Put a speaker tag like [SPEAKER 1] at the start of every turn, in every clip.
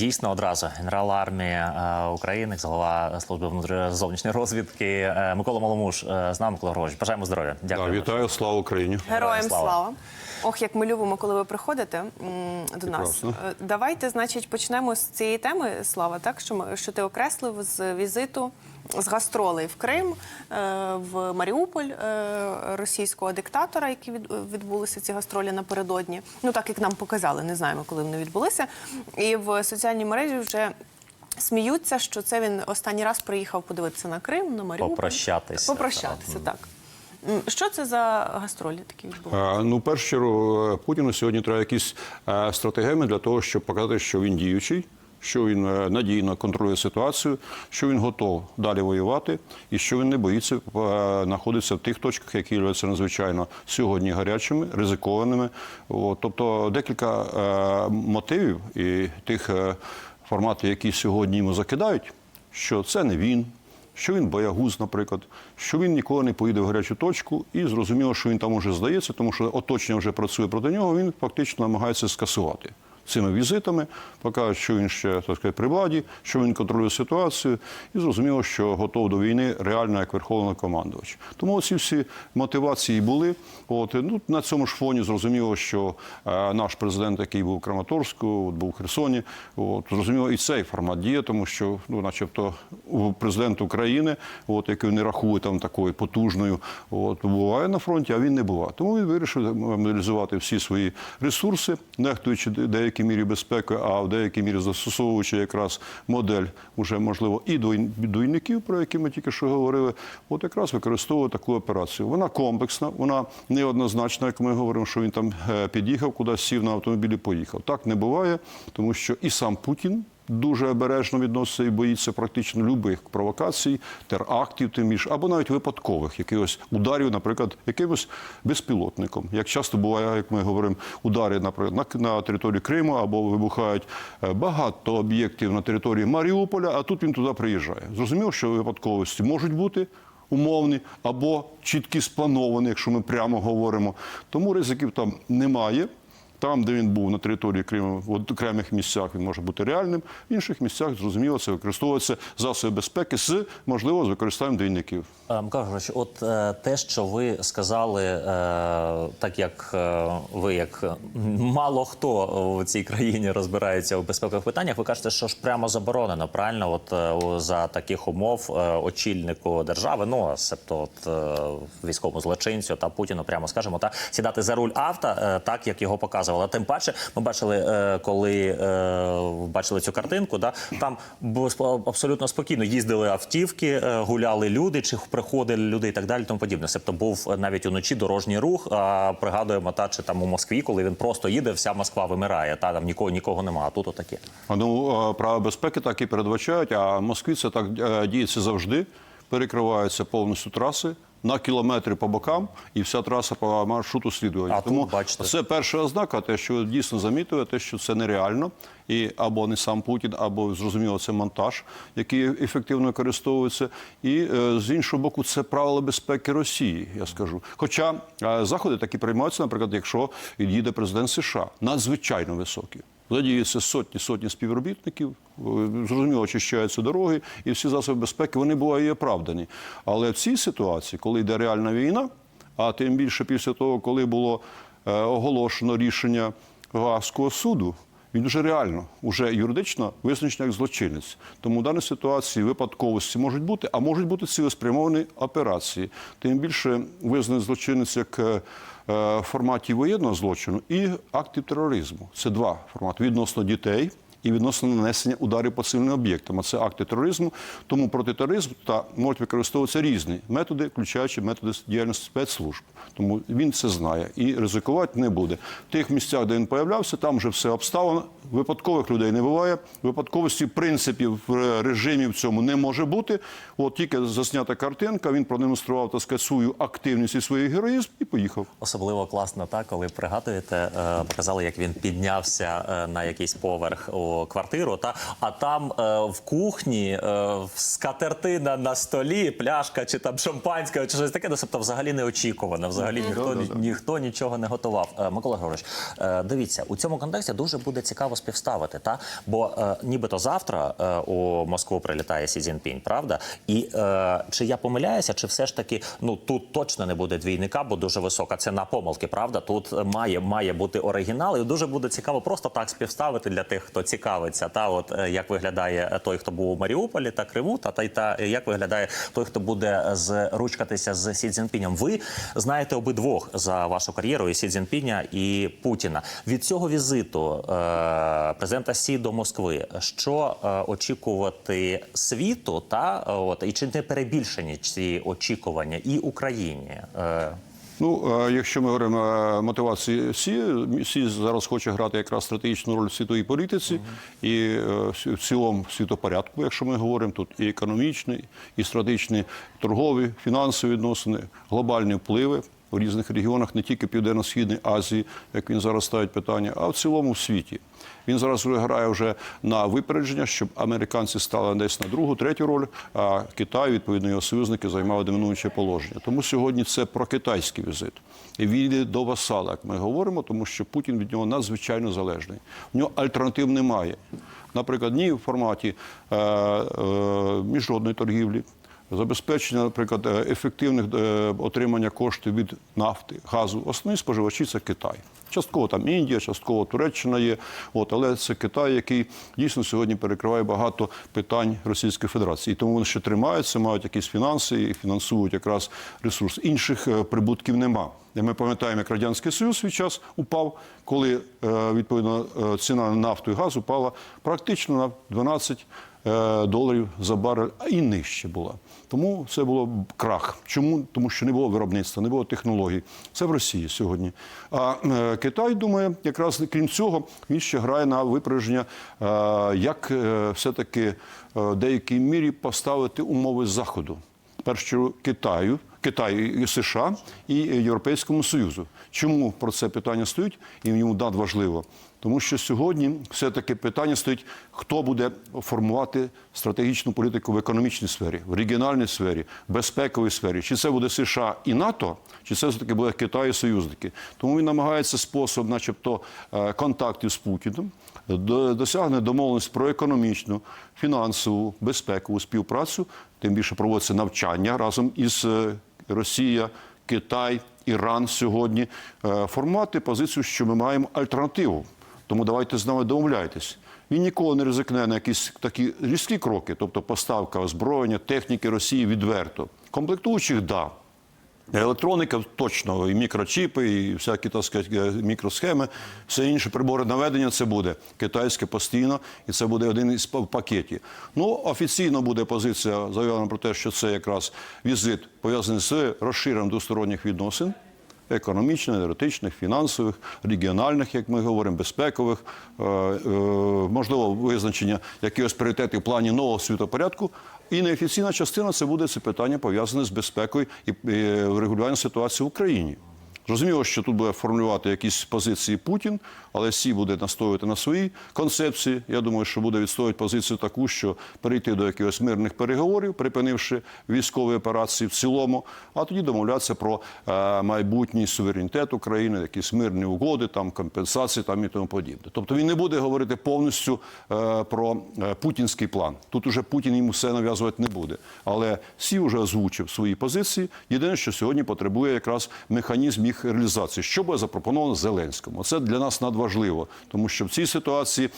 [SPEAKER 1] дійсно одразу генерал армії е, України, голова служби внутрішньої зовнішньої розвідки е, Микола Маломуш е, з нами. Микола Григорович. Бажаємо здоров'я.
[SPEAKER 2] Да, вітаю, слава Україні.
[SPEAKER 3] Героям
[SPEAKER 1] слава.
[SPEAKER 3] слава. Ох, як ми любимо, коли ви приходите до нас.
[SPEAKER 2] Прекрасно.
[SPEAKER 3] Давайте, значить, почнемо з цієї теми, Слава, так що ми що ти окреслив з візиту з гастролей в Крим, е, в Маріуполь е, російського диктатора, які від- відбулися ці гастролі напередодні. Ну так як нам показали, не знаємо, коли вони відбулися. І в соціальній мережі вже. Сміються, що це він останній раз приїхав подивитися на Крим, на Маріуполь.
[SPEAKER 1] Попрощатися.
[SPEAKER 3] Попрощатися, так. Що це за гастролі такі відбуваються?
[SPEAKER 2] Ну, першу чергу, е, Путіну сьогодні треба якісь стратегеми для того, щоб показати, що він діючий, що він е, надійно контролює ситуацію, що він готов далі воювати, і що він не боїться е, знаходитися в тих точках, які являються надзвичайно сьогодні гарячими, ризикованими. От, тобто декілька е, мотивів і тих е, форматів, які сьогодні йому закидають, що це не він. Що він боягуз, наприклад, що він ніколи не поїде в гарячу точку, і зрозуміло, що він там уже здається, тому що оточення вже працює проти нього. Він фактично намагається скасувати цими візитами, показує, що він ще так сказати, при владі, що він контролює ситуацію, і зрозуміло, що готов до війни реально як верховний командувач. Тому ці всі мотивації були. От ну на цьому ж фоні зрозуміло, що е, наш президент, який був в Краматорську, от, був в Херсоні, от зрозуміло, і цей формат діє, тому що ну, начебто, президент України, от який не рахує там такою потужною, от буває на фронті, а він не буває. Тому він вирішив мобілізувати всі свої ресурси, нехтуючи де- деякій мірі безпеки, а в деякій мірі застосовуючи якраз модель уже можливо і двійників, про які ми тільки що говорили. От якраз використовує таку операцію. Вона комплексна, вона неоднозначна, як ми говоримо, що він там е, під'їхав, кудись сів на автомобілі, поїхав. Так не буває, тому що і сам Путін. Дуже обережно відноситься і боїться практично любих провокацій, терактів, тим більше, або навіть випадкових якихось ударів, наприклад, якимось безпілотником. Як часто буває, як ми говоримо, удари наприклад, на, на території Криму або вибухають е, багато об'єктів на території Маріуполя, а тут він туди приїжджає. Зрозуміло, що випадковості можуть бути. Умовні або чіткі сплановані, якщо ми прямо говоримо. Тому ризиків там немає. Там, де він був на території Криму, в окремих місцях він може бути реальним, в інших місцях, зрозуміло, це використовується засоби безпеки з можливо з використанням двійників.
[SPEAKER 1] Е, Микола Григорович, от е, те, що ви сказали, е, так як ви, як мало хто в цій країні розбирається у безпекових питаннях, ви кажете, що ж прямо заборонено, правильно? От за таких умов очільнику держави, ну себто от військовому злочинцю та Путіну, прямо скажемо, та сідати за руль авто, так як його показували. Тим паче, ми бачили, е, коли е, бачили цю картинку, да там абсолютно спокійно їздили автівки, е, гуляли люди, чи приходили люди і так далі. Тому подібне. Себто був навіть уночі дорожній рух. А пригадуємо, та чи там у Москві, коли він просто їде, вся Москва вимирає. Та там нікого нікого немає. А тут отаке.
[SPEAKER 2] Ну, права безпеки так і передбачають, а в Москві це так діється завжди. Перекриваються повністю траси на кілометри по бокам, і вся траса по маршруту слідує.
[SPEAKER 1] А тут,
[SPEAKER 2] Тому
[SPEAKER 1] бачите.
[SPEAKER 2] це перша ознака, те, що дійсно замітує, те, що це нереально. І або не сам Путін, або зрозуміло, це монтаж, який ефективно використовується. І е, з іншого боку, це правила безпеки Росії, я скажу. Хоча е, заходи такі приймаються, наприклад, якщо їде президент США, надзвичайно високі. Задіються сотні сотні співробітників, е, зрозуміло, очищаються дороги, і всі засоби безпеки вони бувають і оправдані. Але в цій ситуації, коли йде реальна війна, а тим більше після того, коли було е, оголошено рішення Гаазького суду, він вже реально, вже юридично визначений як злочинець. Тому в даній ситуації випадковості можуть бути, а можуть бути цілеспрямовані операції. Тим більше визнаний злочинець як е, е, в форматі воєнного злочину і актів тероризму. Це два формати відносно дітей. І відносно нанесення ударів по цивільним об'єктам. А це акти тероризму. Тому проти тероризму та можуть використовуватися різні методи, включаючи методи діяльності спецслужб. Тому він це знає і ризикувати не буде. В тих місцях, де він появлявся, там вже все обставлено. Випадкових людей не буває. Випадковості принципів в режимі в цьому не може бути. От тільки заснята картинка, він продемонстрував так сказати, свою активність і свій героїзм і поїхав.
[SPEAKER 1] Особливо класно, так, коли пригадуєте, е, показали, як він піднявся е, на якийсь поверх у квартиру, та а там е, в кухні е, скатертина на столі, пляшка чи там шампанське, чи щось таке, ну, тобто взагалі неочікувано. Взагалі ніхто, ні- ніхто нічого не готував. Е, Микола Григорович, е, дивіться, у цьому контексті дуже буде цікаво співставити, та бо е, нібито завтра е, у Москву прилітає Сі Цзіньпінь, правда? І е, чи я помиляюся, чи все ж таки ну тут точно не буде двійника, бо дуже висока ціна помилки, правда? Тут має, має бути оригінал, і дуже буде цікаво просто так співставити для тих, хто цікавиться. Та от е, як виглядає той, хто був у Маріуполі та Криму, та та та як виглядає той, хто буде з ручкатися з Сі Цзіньпінем. Ви знаєте обидвох за вашу кар'єру і Сі Цзіньпіня і Путіна. Від цього візиту е, президента Сі до Москви, що е, очікувати світу, та от і чи не перебільшені ці очікування і Україні?
[SPEAKER 2] Ну, е, якщо ми говоримо е, мотивації Сі, Сі зараз хоче грати якраз стратегічну роль в світовій політиці і е, в цілому світопорядку, якщо ми говоримо, тут і економічні, і стратегічні торгові, фінансові відносини, глобальні впливи у різних регіонах, не тільки Південно-Східної Азії, як він зараз ставить питання, а в цілому в світі. Він зараз вже грає вже на випередження, щоб американці стали десь на другу, третю роль, а Китай, відповідно, його союзники займали домінуюче положення. Тому сьогодні це про китайський візит. І він йде до васала, як ми говоримо, тому що Путін від нього надзвичайно залежний. У нього альтернатив немає. Наприклад, ні в форматі е, е, міжнародної торгівлі, забезпечення, наприклад, е, ефективних е, отримання коштів від нафти, газу. Основні споживачі це Китай. Частково там Індія, частково Туреччина є. От, але це Китай, який дійсно сьогодні перекриває багато питань Російської Федерації. І тому вони ще тримаються, мають якісь фінанси і фінансують якраз ресурс. Інших е, прибутків нема. Ми пам'ятаємо, як Радянський Союз свій час упав, коли відповідно ціна на нафту і газ упала практично на 12 е, доларів за барель, а і нижче була. Тому це було крах. Чому? Тому що не було виробництва, не було технологій. Це в Росії сьогодні. А е, Китай думає, якраз крім цього, він ще грає на випередження, е, як е, все-таки е, в деякій мірі поставити умови Заходу. Першу Китаю, Китаю і США і Європейському Союзу. Чому про це питання стоїть? І йому надважливо. Тому що сьогодні все-таки питання стоїть, хто буде формувати стратегічну політику в економічній сфері, в регіональній сфері, безпековій сфері. Чи це буде США і НАТО, чи це все-таки буде Китай і союзники. Тому він намагається спосіб, начебто, е, контактів з Путіним, досягне домовленість про економічну, фінансову, безпекову співпрацю, тим більше проводиться навчання разом із е, Росія, Китай, Іран сьогодні, е, формувати позицію, що ми маємо альтернативу. Тому давайте з нами домовляйтесь. Він ніколи не ризикне на якісь такі різкі кроки, тобто поставка озброєння, техніки Росії відверто. Комплектуючих да. Електроніка точно, і мікрочіпи, і всякі так сказати, е, мікросхеми, все інше прибори наведення це буде китайське постійно, і це буде один із пакетів. Ну, офіційно буде позиція заявлена про те, що це якраз візит пов'язаний з розширенням двосторонніх відносин. Економічних, енергетичних, фінансових, регіональних, як ми говоримо, безпекових, е, е, можливо, визначення якихось пріоритетів в плані нового світопорядку. І неофіційна частина це буде це питання пов'язане з безпекою і регулюванням ситуації в Україні. Зрозуміло, що тут буде формулювати якісь позиції Путін, але Сі буде настоювати на своїй концепції. Я думаю, що буде відстоювати позицію таку, що перейти до якихось мирних переговорів, припинивши військові операції в цілому, а тоді домовлятися про е, майбутній суверенітет України, якісь мирні угоди, там компенсації там і тому подібне. Тобто він не буде говорити повністю е, про е, путінський план. Тут уже Путін йому все нав'язувати не буде. Але Сі вже озвучив свої позиції. Єдине, що сьогодні потребує якраз механізм їх реалізації, що буде запропоновано Зеленському. Це для нас надважливо, тому що в цій ситуації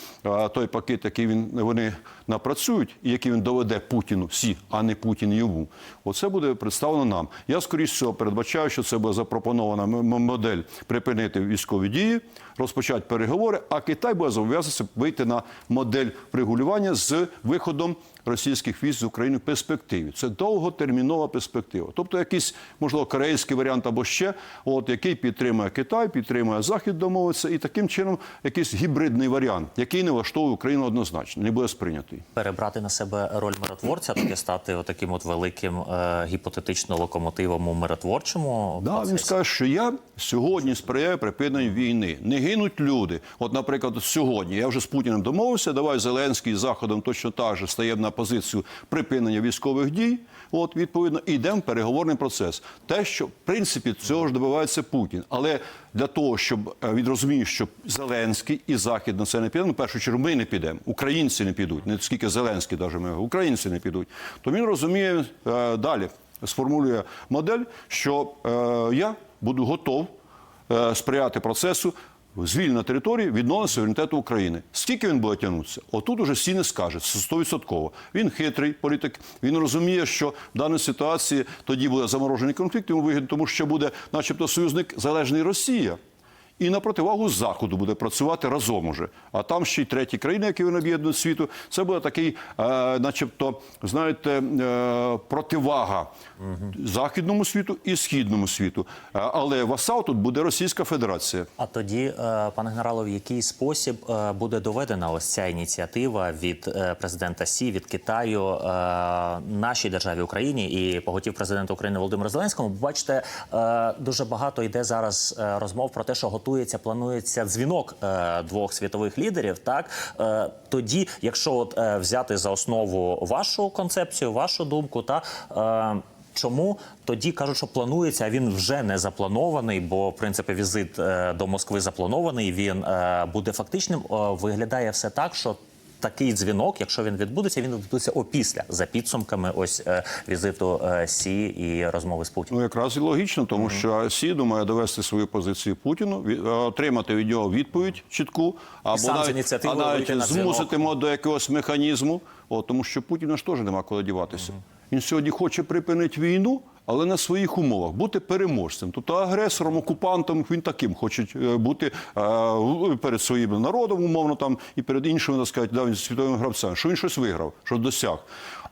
[SPEAKER 2] той пакет, який він вони напрацюють, і який він доведе Путіну всі, а не Путін йому. Оце буде представлено нам. Я скоріш всього передбачаю, що це буде запропонована модель припинити військові дії, розпочати переговори. А Китай буде зобов'язатися вийти на модель регулювання з виходом російських військ з України в перспективі. Це довготермінова перспектива. Тобто якийсь, можливо, корейський варіант або ще, от, який підтримує Китай, підтримує Захід, домовиться, і таким чином якийсь гібридний варіант, який не влаштовує Україну однозначно, не буде сприйнятий.
[SPEAKER 1] перебрати на себе роль миротворця, таки стати таким от великим е, гіпотетично локомотивом у миротворчому
[SPEAKER 2] Да, він скаже, що я сьогодні сприяю припиненню війни. Не гинуть люди. От, наприклад, сьогодні я вже з Путіним домовився. Давай Зеленський з заходом точно так же стає на позицію припинення військових дій. От відповідно і йдемо в переговорний процес. Те, що в принципі цього ж добивається Путін, але для того, щоб е, він розуміє, що Зеленський і Захід на це не піде, ну, в першу чергу ми не підемо, українці не підуть, не скільки Зеленський, навіть ми українці не підуть. То він розуміє е, далі, сформулює модель, що е, я буду готов е, сприяти процесу звільнення території відновлення суверенітету України. Скільки він буде тягнутися? Отут уже всі не скаже, 100%. Він хитрий політик. Він розуміє, що в даній ситуації тоді буде заморожений конфлікт. Йому вигідно, тому що буде, начебто, союзник залежний Росія. І на противагу заходу буде працювати разом уже. А там ще й треті країни, які вони об'єднують світу. Це буде такий, е, начебто, знаєте, е, противага західному світу і східному світу. Е, але васал тут буде Російська Федерація.
[SPEAKER 1] А тоді, е, пане генералу, в який спосіб е, буде доведена ось ця ініціатива від президента Сі, від Китаю нашій державі Україні і поготів президента України Володимиру Зеленському? Бачите, дуже багато йде зараз розмов про те, що готується, планується дзвінок е, двох світових лідерів. Так Е, тоді, якщо от е, взяти за основу вашу концепцію, вашу думку, та е, Чому тоді кажуть, що планується, а він вже не запланований, бо в принципі візит е, до Москви запланований. Він е, буде фактичним. Е, Виглядає все так, що такий дзвінок, якщо він відбудеться, він відбудеться опісля за підсумками ось е, візиту е, Сі і розмови з Путіним.
[SPEAKER 2] Ну якраз і логічно, тому що Сі думає довести свою позицію Путіну, е, отримати від нього відповідь чітку, або навіть, а навіть
[SPEAKER 1] на
[SPEAKER 2] змусити мо- до якогось механізму. От, тому що Путіну ж теж нема куди діватися. Він сьогодні хоче припинити війну. Але на своїх умовах бути переможцем, тобто агресором, окупантом він таким хоче е, бути е, перед своїм народом, умовно там і перед іншими, так сказати, да, світовими гравцями, що він щось виграв, що досяг.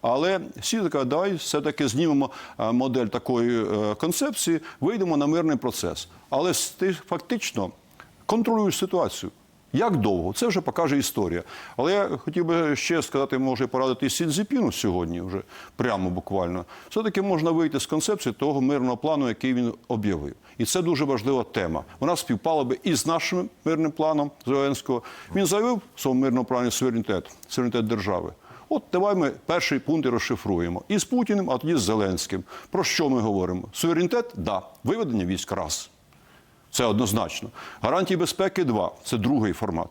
[SPEAKER 2] Але всі така, давай все-таки знімемо е, модель такої концепції, вийдемо на мирний процес. Але ти фактично контролюєш ситуацію. Як довго? Це вже покаже історія. Але я хотів би ще сказати, може порадити Сінзіпіну сьогодні, вже прямо буквально. Все-таки можна вийти з концепції того мирного плану, який він об'явив. І це дуже важлива тема. Вона співпала би і з нашим мирним планом Зеленського. Він заявив в своєму мирному плані суверенітет, суверенітет держави. От давай ми перший пункт і розшифруємо. І з Путіним, а тоді з Зеленським. Про що ми говоримо? Суверенітет да. Виведення військ раз. Це однозначно. Гарантії безпеки 2 це другий формат.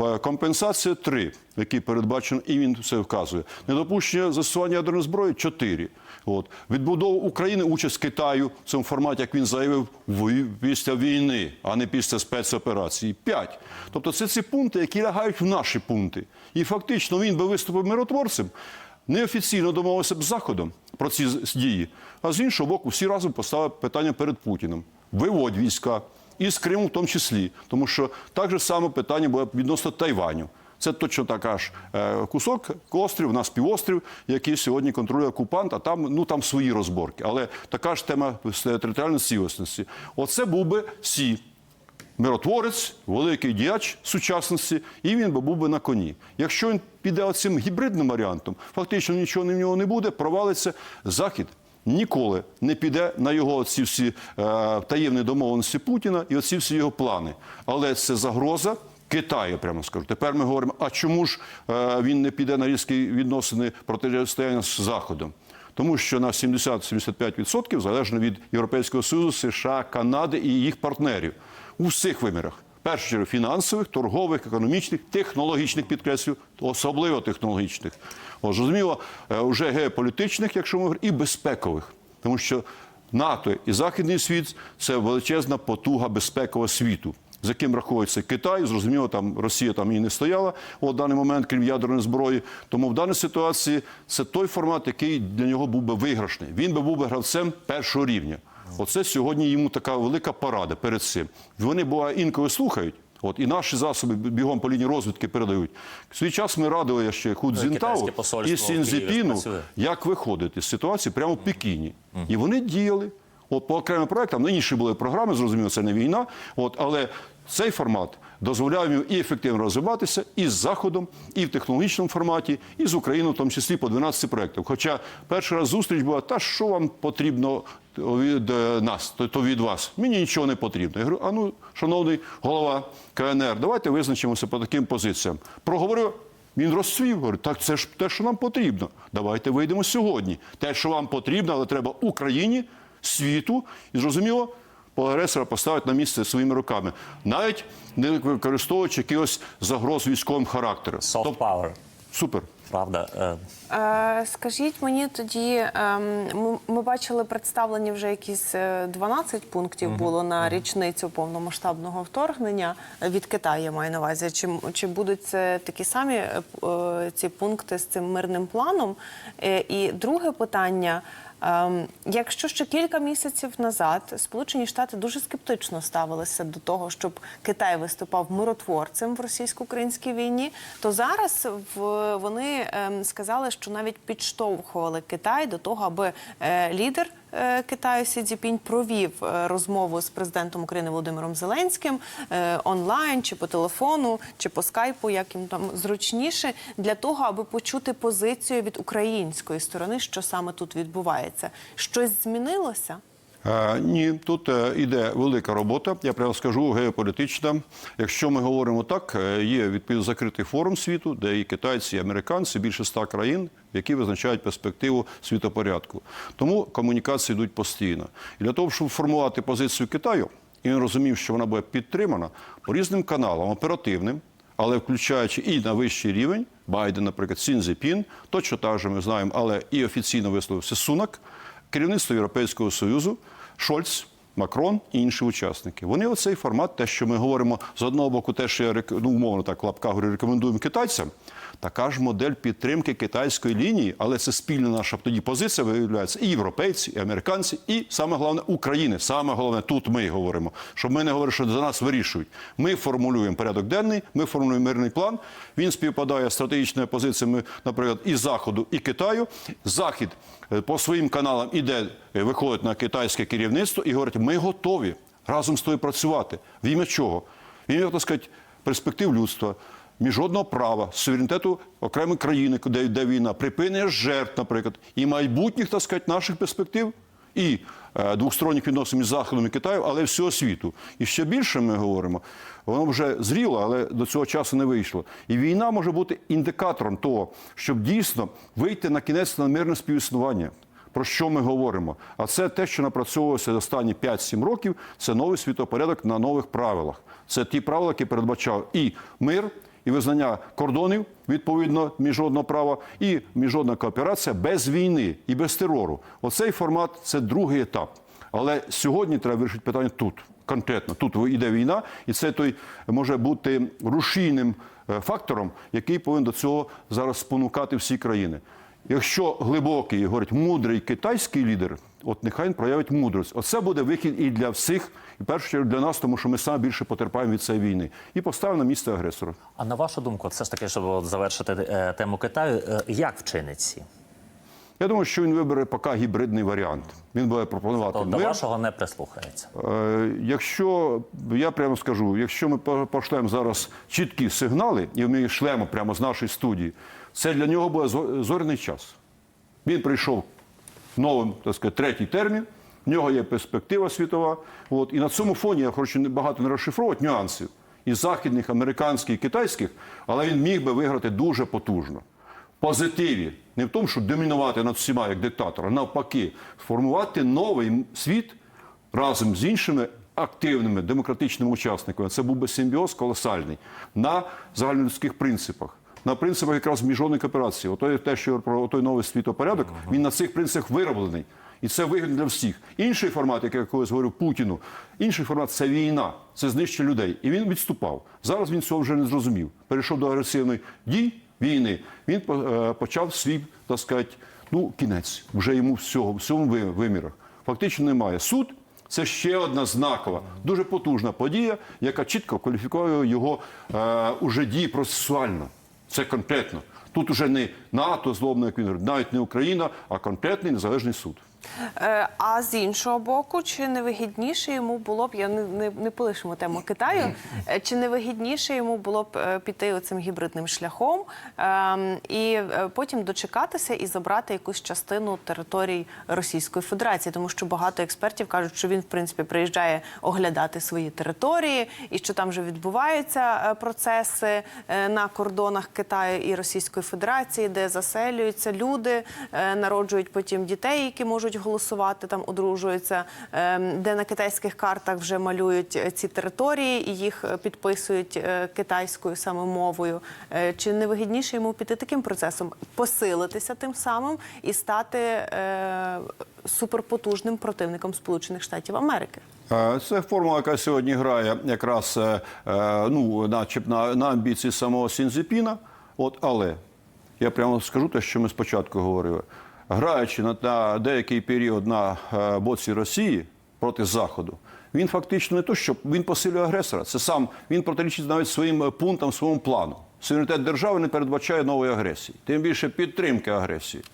[SPEAKER 2] Е, Компенсація 3, який передбачено, і він це вказує. Недопущення застосування ядерної зброї 4. От. Відбудова України, участь Китаю в цьому форматі, як він заявив, після війни, а не після спецоперації 5. Тобто це ці пункти, які лягають в наші пункти. І фактично він би виступив миротворцем. Неофіційно домовився б з Заходом про ці дії, а з іншого боку, всі разом поставили питання перед Путіним. Виводь війська, і з Криму в тому числі. Тому що так же саме питання було відносно Тайваню. Це точно така ж е, кусок, острів, у нас півострів, який сьогодні контролює окупант, а там, ну, там свої розборки. Але така ж тема територіальної цілісності. Оце був би Сі миротворець, великий діяч сучасності, і він би був би на коні. Якщо він піде оцим гібридним варіантом, фактично нічого в нього не буде, провалиться захід. Ніколи не піде на його ці всі е, таємні домовленості Путіна і оці всі його плани. Але це загроза Китаю, прямо скажу. Тепер ми говоримо: а чому ж е, він не піде на різкі відносини протистояння з Заходом? Тому що на 70-75% залежно від Європейського Союзу, США, Канади і їх партнерів у всіх вимірах. Першу чергу фінансових, торгових, економічних, технологічних підкреслю, особливо технологічних. Зрозуміло, е, вже геополітичних, якщо ми говоримо, і безпекових. Тому що НАТО і Західний світ це величезна потуга безпекова світу. З яким рахується Китай, зрозуміло, там Росія там і не стояла у даний момент, крім ядерної зброї. Тому в даній ситуації це той формат, який для нього був би виграшний. Він би був би гравцем першого рівня. Оце сьогодні йому така велика порада перед цим. Вони буває інколи слухають. От і наші засоби бігом по лінії розвідки передають. В свій час ми радили ще Худзінтау і Сінзіпіну, як виходити з ситуації прямо в Пекіні. І вони діяли. От по окремим проектам, інші були програми, зрозуміло, це не війна. От, але цей формат дозволяв їм і ефективно розвиватися і з Заходом, і в технологічному форматі, і з Україною, в тому числі по 12 проєктах. Хоча перший раз зустріч була, та що вам потрібно від е, нас, то, від вас. Мені нічого не потрібно. Я говорю, а ну, шановний голова КНР, давайте визначимося по таким позиціям. Проговорив. Він розцвів, говорить, так це ж те, що нам потрібно. Давайте вийдемо сьогодні. Те, що вам потрібно, але треба Україні, світу і зрозуміло, по агресора поставити на місце своїми руками, навіть не використовуючи якихось загроз військовим характером.
[SPEAKER 1] Soft power.
[SPEAKER 2] Супер.
[SPEAKER 1] Правда, Е,
[SPEAKER 3] Е, Скажіть мені тоді, ем, ми, ми бачили представлені вже якісь е, 12 пунктів було на річницю повномасштабного вторгнення від Китаю, я маю на увазі. Чи, чи будуть це такі самі е, е, ці пункти з цим мирним планом? Е, І друге питання. Ем, Якщо ще кілька місяців назад Сполучені Штати дуже скептично ставилися до того, щоб Китай виступав миротворцем в російсько-українській війні, то зараз вони ем, сказали, що навіть підштовхували Китай до того, аби е, лідер Китаю Сі Цзіпінь провів е, розмову з президентом України Володимиром Зеленським е, онлайн чи по телефону, чи по скайпу, як їм там зручніше, для того, аби почути позицію від української сторони, що саме тут відбувається. Щось змінилося?
[SPEAKER 2] Е, ні, тут е, іде велика робота. Я прямо скажу геополітична. Якщо ми говоримо так, е, є відповідно закритий форум світу, де і китайці, і американці, більше ста країн, які визначають перспективу світопорядку. Тому комунікації йдуть постійно. І для того, щоб формувати позицію Китаю, і він розумів, що вона буде підтримана по різним каналам, оперативним, але включаючи і на вищий рівень, Байден, наприклад, Сінзепін, точно так же ми знаємо, але і офіційно висловився Сунак, керівництво Європейського Союзу, Шольц, Макрон і інші учасники. Вони оцей формат, те, що ми говоримо з одного боку, те, що я ну, умовно так лапка говорю, рекомендуємо китайцям. Така ж модель підтримки китайської лінії, але це спільна наша тоді позиція виявляється і європейці, і американці, і саме головне України. Саме головне тут ми говоримо, щоб ми не говорили, що за нас вирішують. Ми формулюємо порядок денний, ми формулюємо мирний план. Він співпадає з стратегічними позиціями, наприклад, і Заходу, і Китаю. Захід е, по своїм каналам іде, е, виходить на китайське керівництво і говорить, ми готові разом з тобою працювати. В ім'я чого? В ім'я, так сказати, перспектив людства. Міжнародного права, суверенітету окремої країни, де йде війна, припинення жертв, наприклад, і майбутніх, так сказати, наших перспектив, і е, двосторонніх відносин між Заходом і Китаєм, але всього світу. І ще більше ми говоримо, воно вже зріло, але до цього часу не вийшло. І війна може бути індикатором того, щоб дійсно вийти на кінець на мирне співіснування. Про що ми говоримо? А це те, що напрацьовувалося останні 5-7 років. Це новий світопорядок на нових правилах. Це ті правила, які передбачав і мир, і визнання кордонів відповідно міжнародного права, і міжнародна кооперація без війни і без терору. Оцей формат це другий етап. Але сьогодні треба вирішити питання тут. Конкретно тут йде війна, і це той може бути рушійним е, фактором, який повинен до цього зараз спонукати всі країни. Якщо глибокий, говорить, мудрий китайський лідер, от нехай він проявить мудрость. Оце буде вихід і для всіх, і в першу чергу для нас, тому що ми саме більше потерпаємо від цієї війни. І поставимо на місце агресора.
[SPEAKER 1] а на вашу думку, все ж таки, щоб завершити е, тему Китаю, е, як вчинить ці?
[SPEAKER 2] Я думаю, що він вибере поки гібридний варіант. Він буде пропонувати
[SPEAKER 1] То до вашого не прислухається.
[SPEAKER 2] Е, Якщо я прямо скажу, якщо ми по- пошлемо зараз чіткі сигнали, і ми їх шлемо прямо з нашої студії, це для нього буде зо- зоряний час. Він прийшов новим, так сказати, третій термін. В нього є перспектива світова. От. І на цьому фоні я хочу багато не розшифровувати нюансів і західних, американських, і китайських, але він міг би виграти дуже потужно. В позитиві, не в тому, щоб домінувати над всіма як диктатор, а навпаки, сформувати новий світ разом з іншими активними демократичними учасниками. Це був би симбіоз колосальний на загальнолюдських принципах. На принципах якраз міжнародної кооперації. Ото те, що про той новий світопорядок, він на цих принципах вироблений. І це вигідно для всіх. Інший формат, як я колись говорив Путіну, інший формат це війна, це знищення людей. І він відступав. Зараз він цього вже не зрозумів. Перейшов до агресивної дій війни. Він е, почав свій, так сказати, ну, кінець. Вже йому всього, всьому вимірах. Фактично немає. Суд це ще одна знакова, дуже потужна подія, яка чітко кваліфікує його е, уже дії процесуально. Це конкретно. Тут уже не НАТО злобно, як він говорить, навіть не Україна, а конкретний незалежний суд.
[SPEAKER 3] Е, А з іншого боку, чи не вигідніше йому було б, я не, не, не полишимо тему Китаю, е, чи не вигідніше йому було б е, піти оцим гібридним шляхом ем, і потім дочекатися і забрати якусь частину територій Російської Федерації, тому що багато експертів кажуть, що він в принципі приїжджає оглядати свої території і що там вже відбуваються процеси на кордонах Китаю і Російської Федерації, де заселюються люди, народжують потім дітей, які можуть голосувати, там одружуються, е, де на китайських картах вже малюють е, ці території і їх е, підписують е, китайською саме мовою. Чи не вигідніше йому піти таким процесом, посилитися тим самим і стати суперпотужним противником Сполучених Штатів Америки?
[SPEAKER 2] Це формула, яка сьогодні грає якраз ну, начеб на, на амбіції самого Сінзепіна. От, але я прямо скажу те, що ми спочатку говорили. Граючи на, на деякий період на е, боці Росії проти Заходу, він фактично не то, що він посилює агресора. Це сам він протирічить навіть своїм е, пунктам, своєму плану. Суверенітет держави не передбачає нової агресії, тим більше підтримки агресії.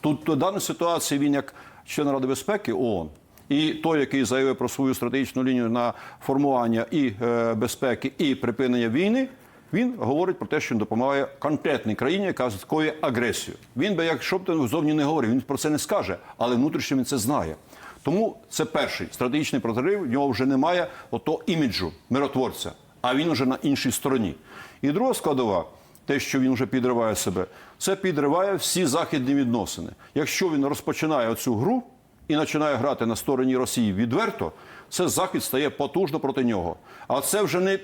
[SPEAKER 2] Тут в даній ситуації він як член Ради безпеки ООН і той, який заявив про свою стратегічну лінію на формування і е, безпеки, і припинення війни. Він говорить про те, що він допомагає конкретній країні, яка скоює агресію. Він би, якщо б зовні не говорив, він про це не скаже, але внутрішньо він це знає. Тому це перший стратегічний протрив. В нього вже немає ото іміджу миротворця, а він вже на іншій стороні. І друга складова те, що він вже підриває себе, це підриває всі західні відносини. Якщо він розпочинає оцю гру і починає грати на стороні Росії відверто, це захід стає потужно проти нього. А це вже не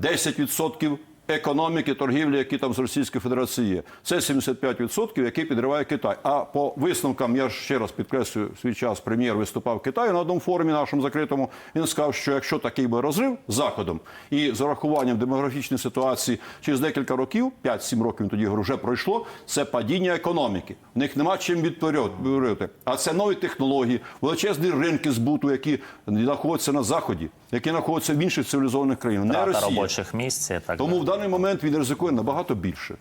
[SPEAKER 2] 10% економіки, торгівлі, які там з Російської Федерації є. Це 75%, які підриває Китай. А по висновкам, я ще раз підкреслюю, в свій час прем'єр виступав в Китаї на одному форумі нашому закритому. Він сказав, що якщо такий би розрив з Заходом і з урахуванням демографічної ситуації через декілька років, 5-7 років він тоді говорив, вже пройшло, це падіння економіки. В них нема чим відтворити. А це нові технології, величезні ринки збуту, які знаходяться на Заході, які знаходяться в інших цивілізованих країнах. Не Росія.
[SPEAKER 1] робочих місць так
[SPEAKER 2] Тому в даний момент він ризикує набагато більше.